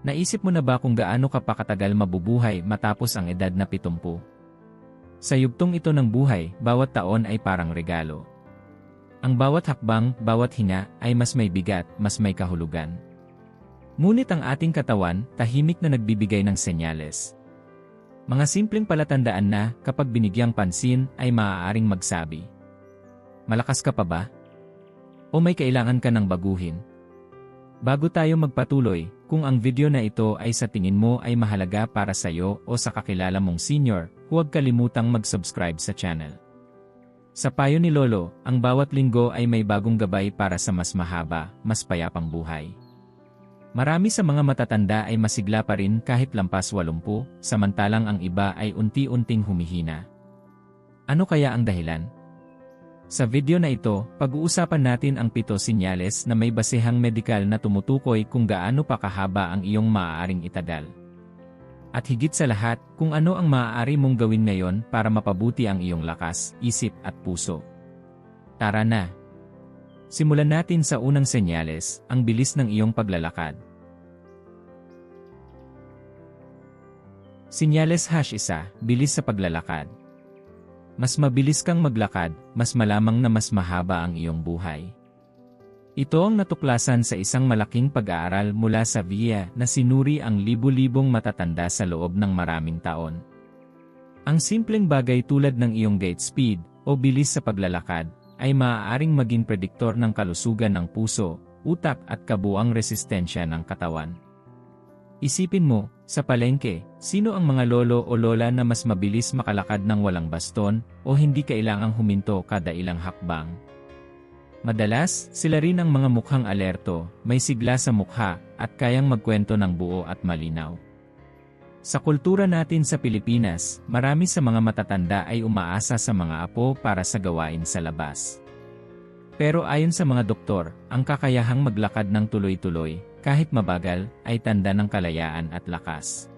Naisip mo na ba kung gaano ka pa katagal mabubuhay matapos ang edad na 70? Sa yugtong ito ng buhay, bawat taon ay parang regalo. Ang bawat hakbang, bawat hinga, ay mas may bigat, mas may kahulugan. Ngunit ang ating katawan, tahimik na nagbibigay ng senyales. Mga simpleng palatandaan na, kapag binigyang pansin, ay maaaring magsabi. Malakas ka pa ba? O may kailangan ka ng baguhin? Bago tayo magpatuloy, kung ang video na ito ay sa tingin mo ay mahalaga para sa iyo o sa kakilala mong senior, huwag kalimutang mag-subscribe sa channel. Sa payo ni Lolo, ang bawat linggo ay may bagong gabay para sa mas mahaba, mas payapang buhay. Marami sa mga matatanda ay masigla pa rin kahit lampas 80, samantalang ang iba ay unti-unting humihina. Ano kaya ang dahilan? Sa video na ito, pag-uusapan natin ang pito sinyales na may basehang medikal na tumutukoy kung gaano pa kahaba ang iyong maaaring itagal. At higit sa lahat, kung ano ang maaari mong gawin ngayon para mapabuti ang iyong lakas, isip at puso. Tara na! Simulan natin sa unang senyales, ang bilis ng iyong paglalakad. Sinyales hash isa, bilis sa paglalakad. Mas mabilis kang maglakad, mas malamang na mas mahaba ang iyong buhay. Ito ang natuklasan sa isang malaking pag-aaral mula sa VIA na sinuri ang libu-libong matatanda sa loob ng maraming taon. Ang simpleng bagay tulad ng iyong gait speed o bilis sa paglalakad ay maaaring maging prediktor ng kalusugan ng puso, utak at kabuang resistensya ng katawan. Isipin mo, sa palengke, sino ang mga lolo o lola na mas mabilis makalakad ng walang baston o hindi kailangang huminto kada ilang hakbang? Madalas, sila rin ang mga mukhang alerto, may sigla sa mukha, at kayang magkwento ng buo at malinaw. Sa kultura natin sa Pilipinas, marami sa mga matatanda ay umaasa sa mga apo para sa gawain sa labas. Pero ayon sa mga doktor, ang kakayahang maglakad ng tuloy-tuloy, kahit mabagal, ay tanda ng kalayaan at lakas.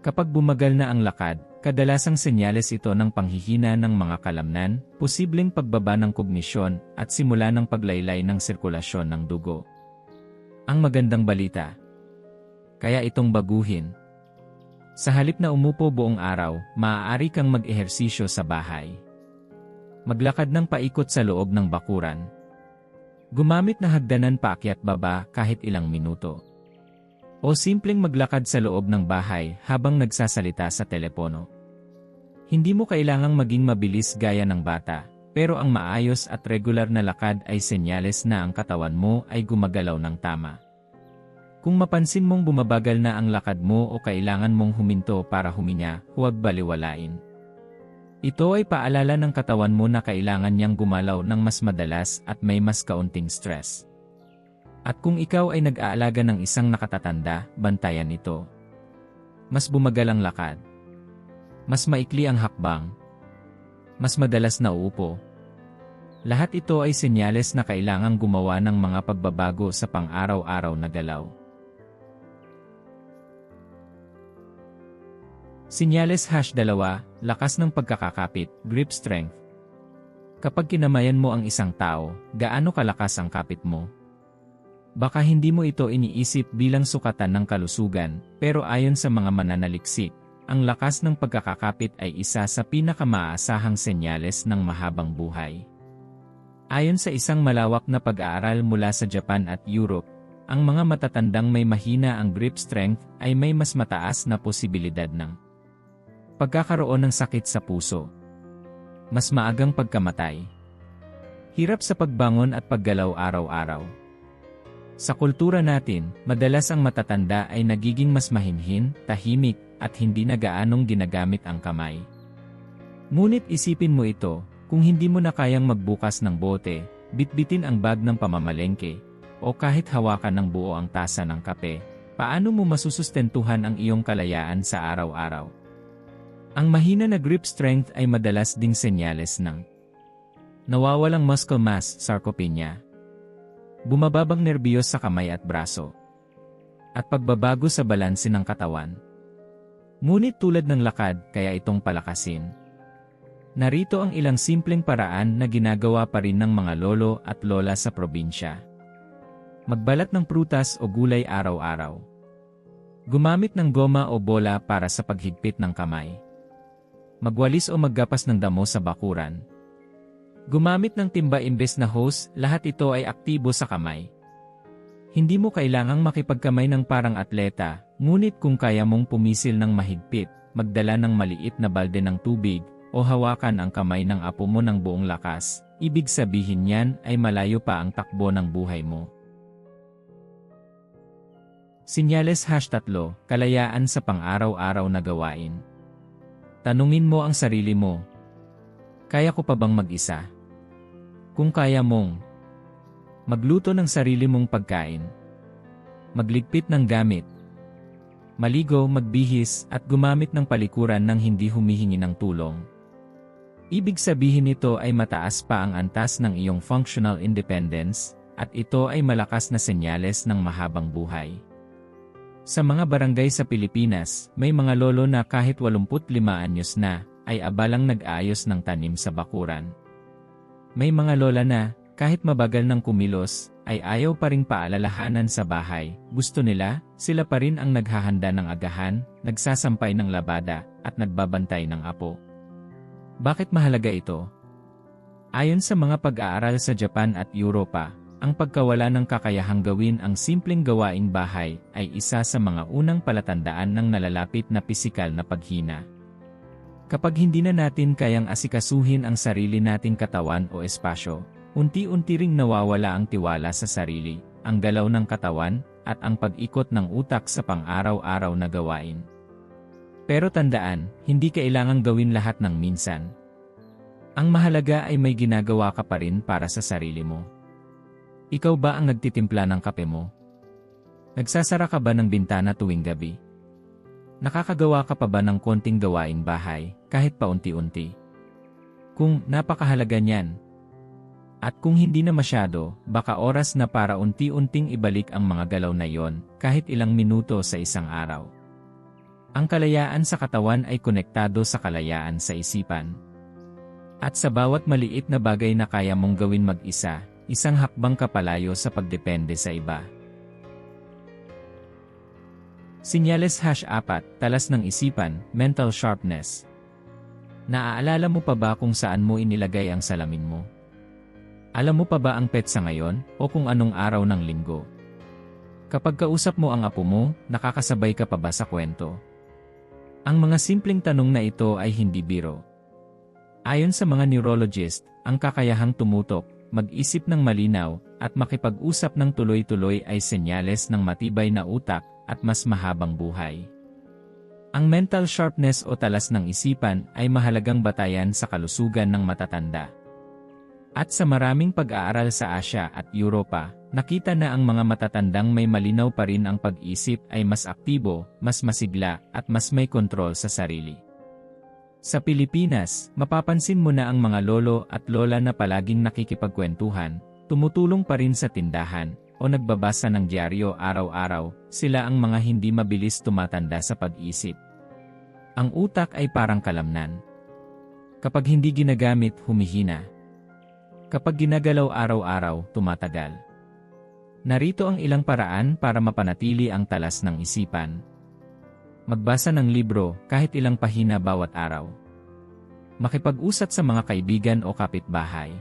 Kapag bumagal na ang lakad, kadalasang senyales ito ng panghihina ng mga kalamnan, posibleng pagbaba ng kognisyon, at simula ng paglaylay ng sirkulasyon ng dugo. Ang magandang balita. Kaya itong baguhin. Sa halip na umupo buong araw, maaari kang mag-ehersisyo sa bahay. Maglakad ng paikot sa loob ng bakuran, Gumamit na hagdanan paakyat baba kahit ilang minuto. O simpleng maglakad sa loob ng bahay habang nagsasalita sa telepono. Hindi mo kailangang maging mabilis gaya ng bata, pero ang maayos at regular na lakad ay senyales na ang katawan mo ay gumagalaw ng tama. Kung mapansin mong bumabagal na ang lakad mo o kailangan mong huminto para huminya, huwag baliwalain. Ito ay paalala ng katawan mo na kailangan niyang gumalaw ng mas madalas at may mas kaunting stress. At kung ikaw ay nag-aalaga ng isang nakatatanda, bantayan ito. Mas bumagal ang lakad. Mas maikli ang hakbang. Mas madalas na uupo. Lahat ito ay senyales na kailangang gumawa ng mga pagbabago sa pang-araw-araw na galaw. Sinyales hash dalawa, lakas ng pagkakakapit, grip strength. Kapag kinamayan mo ang isang tao, gaano kalakas ang kapit mo? Baka hindi mo ito iniisip bilang sukatan ng kalusugan, pero ayon sa mga mananaliksik, ang lakas ng pagkakakapit ay isa sa pinakamaasahang senyales ng mahabang buhay. Ayon sa isang malawak na pag-aaral mula sa Japan at Europe, ang mga matatandang may mahina ang grip strength ay may mas mataas na posibilidad ng Pagkakaroon ng sakit sa puso. Mas maagang pagkamatay. Hirap sa pagbangon at paggalaw araw-araw. Sa kultura natin, madalas ang matatanda ay nagiging mas mahinhin, tahimik, at hindi na gaanong ginagamit ang kamay. Ngunit isipin mo ito, kung hindi mo na kayang magbukas ng bote, bitbitin ang bag ng pamamalengke, o kahit hawakan ng buo ang tasa ng kape, paano mo masusustentuhan ang iyong kalayaan sa araw-araw? Ang mahina na grip strength ay madalas ding senyales ng nawawalang muscle mass, sarcopenia, bumababang nerbiyos sa kamay at braso, at pagbabago sa balanse ng katawan. Ngunit tulad ng lakad, kaya itong palakasin. Narito ang ilang simpleng paraan na ginagawa pa rin ng mga lolo at lola sa probinsya. Magbalat ng prutas o gulay araw-araw. Gumamit ng goma o bola para sa paghigpit ng kamay. Magwalis o maggapas ng damo sa bakuran. Gumamit ng timba imbes na hose, lahat ito ay aktibo sa kamay. Hindi mo kailangang makipagkamay ng parang atleta, ngunit kung kaya mong pumisil ng mahigpit, magdala ng maliit na balde ng tubig, o hawakan ang kamay ng apo mo ng buong lakas, ibig sabihin yan ay malayo pa ang takbo ng buhay mo. Sinyales hash tatlo, kalayaan sa pang-araw-araw na gawain. Tanungin mo ang sarili mo. Kaya ko pa bang mag-isa? Kung kaya mong, Magluto ng sarili mong pagkain. Magligpit ng gamit. Maligo, magbihis, at gumamit ng palikuran nang hindi humihingi ng tulong. Ibig sabihin nito ay mataas pa ang antas ng iyong functional independence, at ito ay malakas na senyales ng mahabang buhay. Sa mga barangay sa Pilipinas, may mga lolo na kahit 85 anyos na, ay abalang nag-ayos ng tanim sa bakuran. May mga lola na, kahit mabagal ng kumilos, ay ayaw pa ring paalalahanan sa bahay. Gusto nila, sila pa rin ang naghahanda ng agahan, nagsasampay ng labada, at nagbabantay ng apo. Bakit mahalaga ito? Ayon sa mga pag-aaral sa Japan at Europa, ang pagkawala ng kakayahang gawin ang simpleng gawaing bahay ay isa sa mga unang palatandaan ng nalalapit na pisikal na paghina. Kapag hindi na natin kayang asikasuhin ang sarili nating katawan o espasyo, Unti-unti ring nawawala ang tiwala sa sarili, ang galaw ng katawan, at ang pag-ikot ng utak sa pang-araw-araw na gawain. Pero tandaan, hindi kailangang gawin lahat ng minsan. Ang mahalaga ay may ginagawa ka pa rin para sa sarili mo. Ikaw ba ang nagtitimpla ng kape mo? Nagsasara ka ba ng bintana tuwing gabi? Nakakagawa ka pa ba ng konting gawaing bahay, kahit paunti-unti? Kung napakahalaga niyan, at kung hindi na masyado, baka oras na para unti-unting ibalik ang mga galaw na yon, kahit ilang minuto sa isang araw. Ang kalayaan sa katawan ay konektado sa kalayaan sa isipan. At sa bawat maliit na bagay na kaya mong gawin mag-isa, isang hakbang kapalayo sa pagdepende sa iba. Sinyales hash 4, talas ng isipan, mental sharpness. Naaalala mo pa ba kung saan mo inilagay ang salamin mo? Alam mo pa ba ang petsa ngayon o kung anong araw ng linggo? Kapag kausap mo ang apo mo, nakakasabay ka pa ba sa kwento? Ang mga simpleng tanong na ito ay hindi biro. Ayon sa mga neurologist, ang kakayahang tumutok, mag-isip ng malinaw, at makipag-usap ng tuloy-tuloy ay senyales ng matibay na utak at mas mahabang buhay. Ang mental sharpness o talas ng isipan ay mahalagang batayan sa kalusugan ng matatanda. At sa maraming pag-aaral sa Asya at Europa, nakita na ang mga matatandang may malinaw pa rin ang pag-isip ay mas aktibo, mas masigla, at mas may kontrol sa sarili. Sa Pilipinas, mapapansin mo na ang mga lolo at lola na palaging nakikipagkwentuhan, tumutulong pa rin sa tindahan, o nagbabasa ng dyaryo araw-araw, sila ang mga hindi mabilis tumatanda sa pag-isip. Ang utak ay parang kalamnan. Kapag hindi ginagamit, humihina. Kapag ginagalaw araw-araw, tumatagal. Narito ang ilang paraan para mapanatili ang talas ng isipan. Magbasa ng libro kahit ilang pahina bawat araw. Makipag-usat sa mga kaibigan o kapitbahay.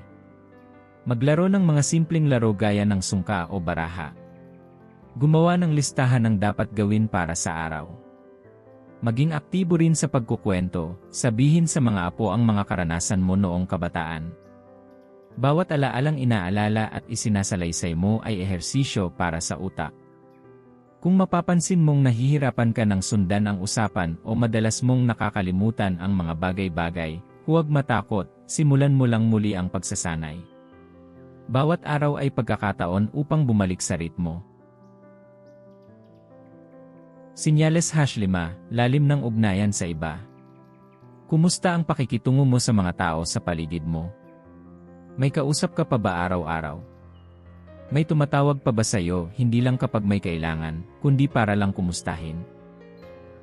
Maglaro ng mga simpleng laro gaya ng sungka o baraha. Gumawa ng listahan ng dapat gawin para sa araw. Maging aktibo rin sa pagkukwento, sabihin sa mga apo ang mga karanasan mo noong kabataan bawat alaalang inaalala at isinasalaysay mo ay ehersisyo para sa utak. Kung mapapansin mong nahihirapan ka ng sundan ang usapan o madalas mong nakakalimutan ang mga bagay-bagay, huwag matakot, simulan mo lang muli ang pagsasanay. Bawat araw ay pagkakataon upang bumalik sa ritmo. Sinyales hash 5, lalim ng ugnayan sa iba. Kumusta ang pakikitungo mo sa mga tao sa paligid mo? May kausap ka pa ba araw-araw? May tumatawag pa ba sa'yo hindi lang kapag may kailangan, kundi para lang kumustahin?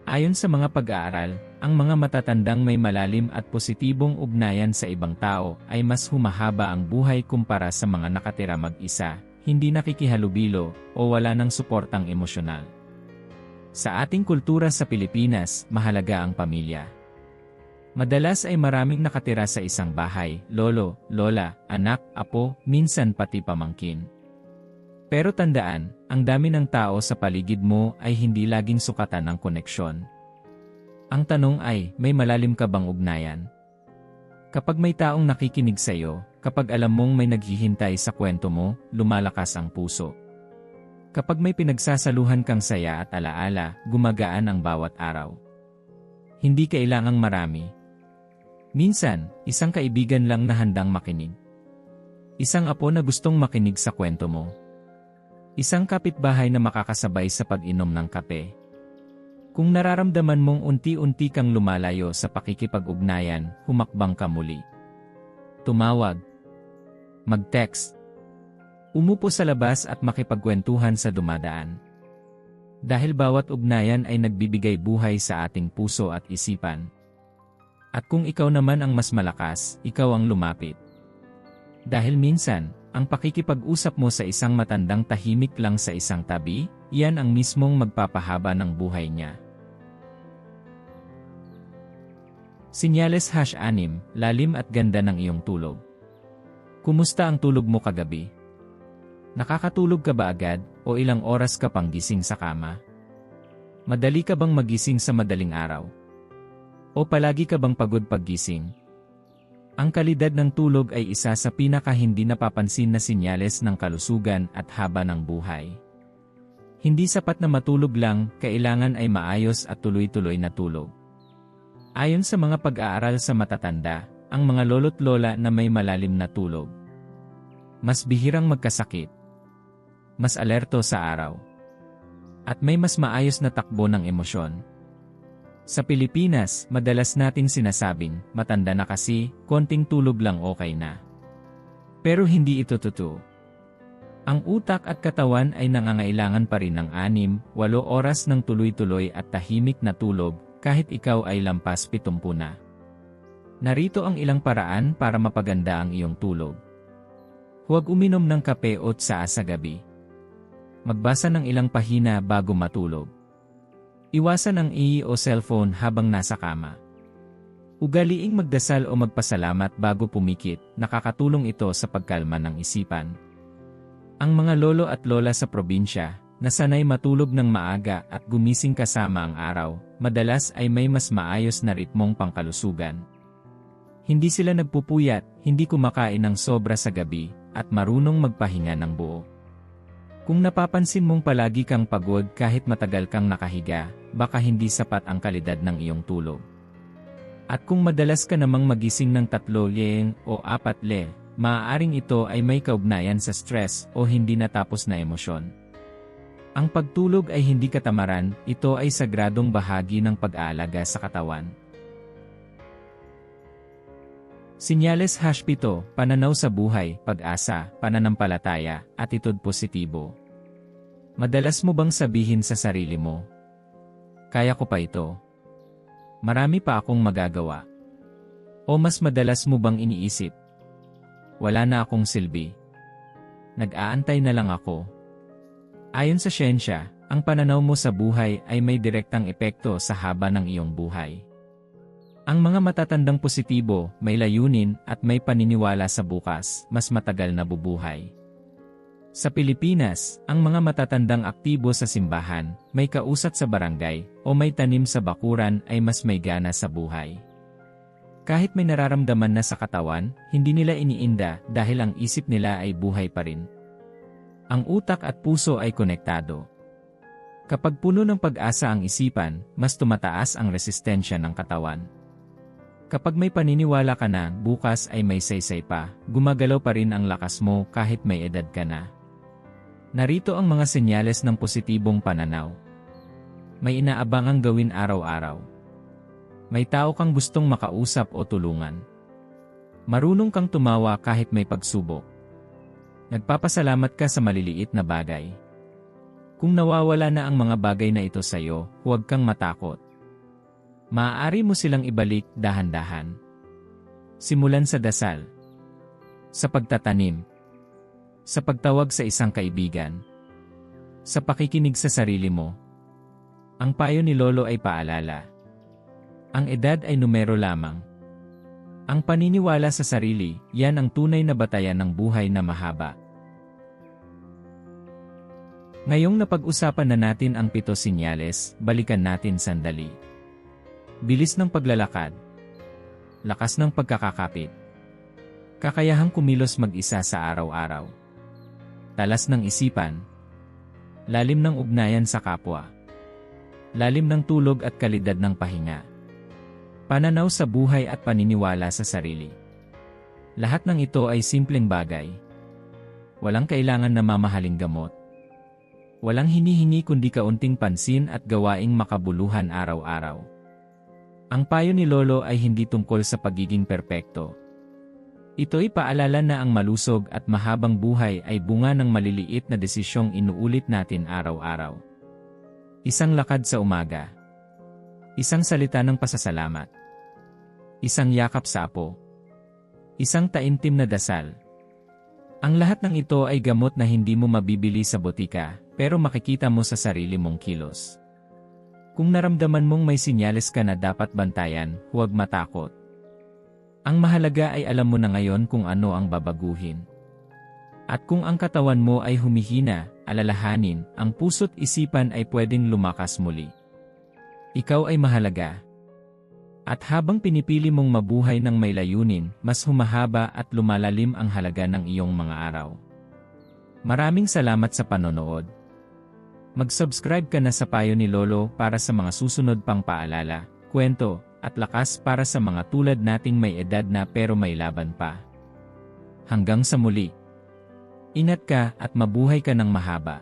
Ayon sa mga pag-aaral, ang mga matatandang may malalim at positibong ugnayan sa ibang tao ay mas humahaba ang buhay kumpara sa mga nakatira mag-isa, hindi nakikihalubilo, o wala ng suportang emosyonal. Sa ating kultura sa Pilipinas, mahalaga ang pamilya. Madalas ay maraming nakatira sa isang bahay, lolo, lola, anak, apo, minsan pati pamangkin. Pero tandaan, ang dami ng tao sa paligid mo ay hindi laging sukatan ng koneksyon. Ang tanong ay, may malalim ka bang ugnayan? Kapag may taong nakikinig sa iyo, kapag alam mong may naghihintay sa kwento mo, lumalakas ang puso. Kapag may pinagsasaluhan kang saya at alaala, gumagaan ang bawat araw. Hindi kailangang marami. Minsan, isang kaibigan lang na handang makinig. Isang apo na gustong makinig sa kwento mo. Isang kapitbahay na makakasabay sa pag-inom ng kape. Kung nararamdaman mong unti-unti kang lumalayo sa pakikipag-ugnayan, humakbang ka muli. Tumawag. Mag-text Umupo sa labas at makipagkwentuhan sa dumadaan. Dahil bawat ugnayan ay nagbibigay buhay sa ating puso at isipan. At kung ikaw naman ang mas malakas, ikaw ang lumapit. Dahil minsan, ang pakikipag-usap mo sa isang matandang tahimik lang sa isang tabi, iyan ang mismong magpapahaba ng buhay niya. Sinyales hash anim, lalim at ganda ng iyong tulog. Kumusta ang tulog mo kagabi? Nakakatulog ka ba agad o ilang oras ka pang gising sa kama? Madali ka bang magising sa madaling araw? O palagi ka bang pagod paggising? Ang kalidad ng tulog ay isa sa pinaka hindi napapansin na sinyales ng kalusugan at haba ng buhay. Hindi sapat na matulog lang, kailangan ay maayos at tuloy-tuloy na tulog. Ayon sa mga pag-aaral sa matatanda, ang mga lolo't lola na may malalim na tulog. Mas bihirang magkasakit, mas alerto sa araw. At may mas maayos na takbo ng emosyon. Sa Pilipinas, madalas nating sinasabing, matanda na kasi, konting tulog lang okay na. Pero hindi ito totoo. Ang utak at katawan ay nangangailangan pa rin ng 6-8 oras ng tuloy-tuloy at tahimik na tulog kahit ikaw ay lampas 70 na. Narito ang ilang paraan para mapaganda ang iyong tulog. Huwag uminom ng kape o tsaa sa gabi. Magbasa ng ilang pahina bago matulog. Iwasan ang i o cellphone habang nasa kama. Ugaliing magdasal o magpasalamat bago pumikit, nakakatulong ito sa pagkalma ng isipan. Ang mga lolo at lola sa probinsya, na sanay matulog ng maaga at gumising kasama ang araw, madalas ay may mas maayos na ritmong pangkalusugan. Hindi sila nagpupuyat, hindi kumakain ng sobra sa gabi, at marunong magpahinga ng buo. Kung napapansin mong palagi kang pagod kahit matagal kang nakahiga, baka hindi sapat ang kalidad ng iyong tulog. At kung madalas ka namang magising ng tatlo leng o apat le, maaaring ito ay may kaugnayan sa stress o hindi natapos na emosyon. Ang pagtulog ay hindi katamaran, ito ay sagradong bahagi ng pag-aalaga sa katawan. Sinyales hash pito, pananaw sa buhay, pag-asa, pananampalataya, atitude positibo. Madalas mo bang sabihin sa sarili mo, Kaya ko pa ito. Marami pa akong magagawa. O mas madalas mo bang iniisip, Wala na akong silbi. Nag-aantay na lang ako. Ayon sa siyensya, ang pananaw mo sa buhay ay may direktang epekto sa haba ng iyong buhay. Ang mga matatandang positibo, may layunin at may paniniwala sa bukas, mas matagal na bubuhay. Sa Pilipinas, ang mga matatandang aktibo sa simbahan, may kausat sa barangay, o may tanim sa bakuran ay mas may gana sa buhay. Kahit may nararamdaman na sa katawan, hindi nila iniinda dahil ang isip nila ay buhay pa rin. Ang utak at puso ay konektado. Kapag puno ng pag-asa ang isipan, mas tumataas ang resistensya ng katawan. Kapag may paniniwala ka na bukas ay may saysay pa, gumagalaw pa rin ang lakas mo kahit may edad ka na. Narito ang mga senyales ng positibong pananaw. May inaabangang gawin araw-araw. May tao kang gustong makausap o tulungan. Marunong kang tumawa kahit may pagsubok. Nagpapasalamat ka sa maliliit na bagay. Kung nawawala na ang mga bagay na ito sa iyo, huwag kang matakot. Maaari mo silang ibalik dahan-dahan. Simulan sa dasal. Sa pagtatanim. Sa pagtawag sa isang kaibigan. Sa pakikinig sa sarili mo. Ang payo ni Lolo ay paalala. Ang edad ay numero lamang. Ang paniniwala sa sarili, yan ang tunay na batayan ng buhay na mahaba. Ngayong napag-usapan na natin ang pito sinyales, balikan natin sandali. Bilis ng paglalakad. Lakas ng pagkakakapit. Kakayahang kumilos mag-isa sa araw-araw. Talas ng isipan. Lalim ng ugnayan sa kapwa. Lalim ng tulog at kalidad ng pahinga. Pananaw sa buhay at paniniwala sa sarili. Lahat ng ito ay simpleng bagay. Walang kailangan na mamahaling gamot. Walang hinihingi kundi kaunting pansin at gawaing makabuluhan araw-araw. Ang payo ni Lolo ay hindi tungkol sa pagiging perpekto. Ito'y paalala na ang malusog at mahabang buhay ay bunga ng maliliit na desisyong inuulit natin araw-araw. Isang lakad sa umaga. Isang salita ng pasasalamat. Isang yakap sa apo. Isang taimtim na dasal. Ang lahat ng ito ay gamot na hindi mo mabibili sa botika, pero makikita mo sa sarili mong kilos. Kung naramdaman mong may sinyales ka na dapat bantayan, huwag matakot. Ang mahalaga ay alam mo na ngayon kung ano ang babaguhin. At kung ang katawan mo ay humihina, alalahanin, ang puso't isipan ay pwedeng lumakas muli. Ikaw ay mahalaga. At habang pinipili mong mabuhay ng may layunin, mas humahaba at lumalalim ang halaga ng iyong mga araw. Maraming salamat sa panonood. Mag-subscribe ka na sa payo ni Lolo para sa mga susunod pang paalala, kwento, at lakas para sa mga tulad nating may edad na pero may laban pa. Hanggang sa muli. Ingat ka at mabuhay ka ng mahaba.